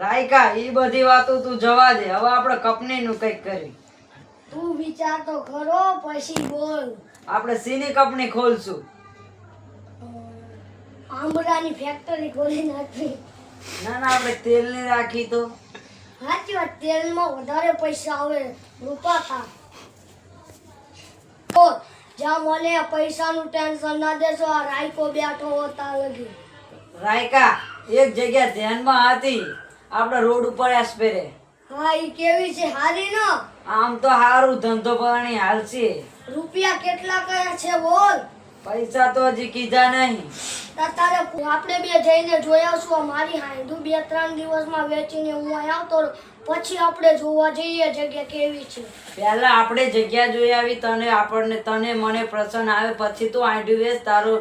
રાયકા એ બધી વાતો તું જવા દે. હવે આપણે કંપની નું કંઈક કરી તું વિચાર તો ખરો પછી બોલ. આપણે સીની કંપની ખોલશું. આંબળાની ફેક્ટરી ખોલી નાખી. ના ના આપણે તેલની રાખી તો. સાચી વાત તેલમાં વધારે પૈસા આવે. રૂપાતા તો જ્યાં મને પૈસાનું ટેન્શન ના દેશો આ રાયકો બેઠો હોતા લગી. રાયકા એક જગ્યા ધ્યાનમાં હતી. આપણે રોડ ઉપર એસ્પેરે હા ઈ કેવી છે? હારી નો? આમ તો હારું ધંધો પાણી હાલશે. રૂપિયા કેટલા કયા છે બોલ? પૈસા તો હજી કીધા નહીં. તારે આપણે બે જઈને જોઈ આવશું. મારી હાંડું બે ત્રણ દિવસમાં વેચીને હું અહીં આવતો પછી આપણે જોવા જઈએ જગ્યા કેવી છે. પહેલા આપણે જગ્યા જોઈ આવી તને આપણને તને મને પ્રસન્ન આવે પછી તું આંડ્યું વેચ તારો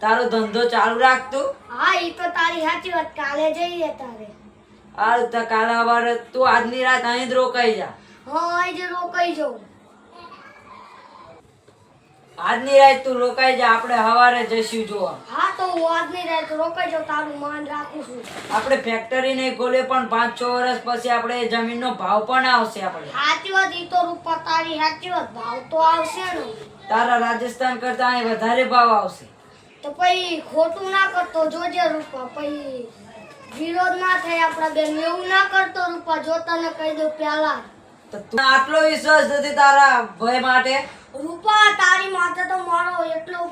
તારો ધંધો ચાલુ રાખતું હા એ તો તારી સાચી વાત. કાલે જઈએ તારે. આ તો કાલે સવારે તું આજની રાત અહીં જ રોકાઈ જા. હા અહીં જ રોકાઈ જાઉં. આજની રાત તું રોકાઈ જા આપણે હવારે જઈશું જોવા. હા તો હું આજની રાત રોકાઈ જાઉં તારું માન રાખું છું. આપણે ફેક્ટરી નહીં ખોલે પણ પાંચ છ વર્ષ પછી આપણે જમીનનો ભાવ પણ આવશે આપણે. સાચી વાત ઈ તો રૂપા તારી સાચી વાત ભાવ તો આવશે ને. તારા રાજસ્થાન કરતા અહીં વધારે ભાવ આવશે. તો પછી ખોટું ના કરતો જોજે રૂપા પછી વિરોધ ના થાય આપણા બેન એવું ના કરતો રૂપા જો તને કહી દઉં પહેલા તો તું આટલો વિશ્વાસ નથી તારા ભય માટે? રૂપા તારી માથે તો મારો એટલો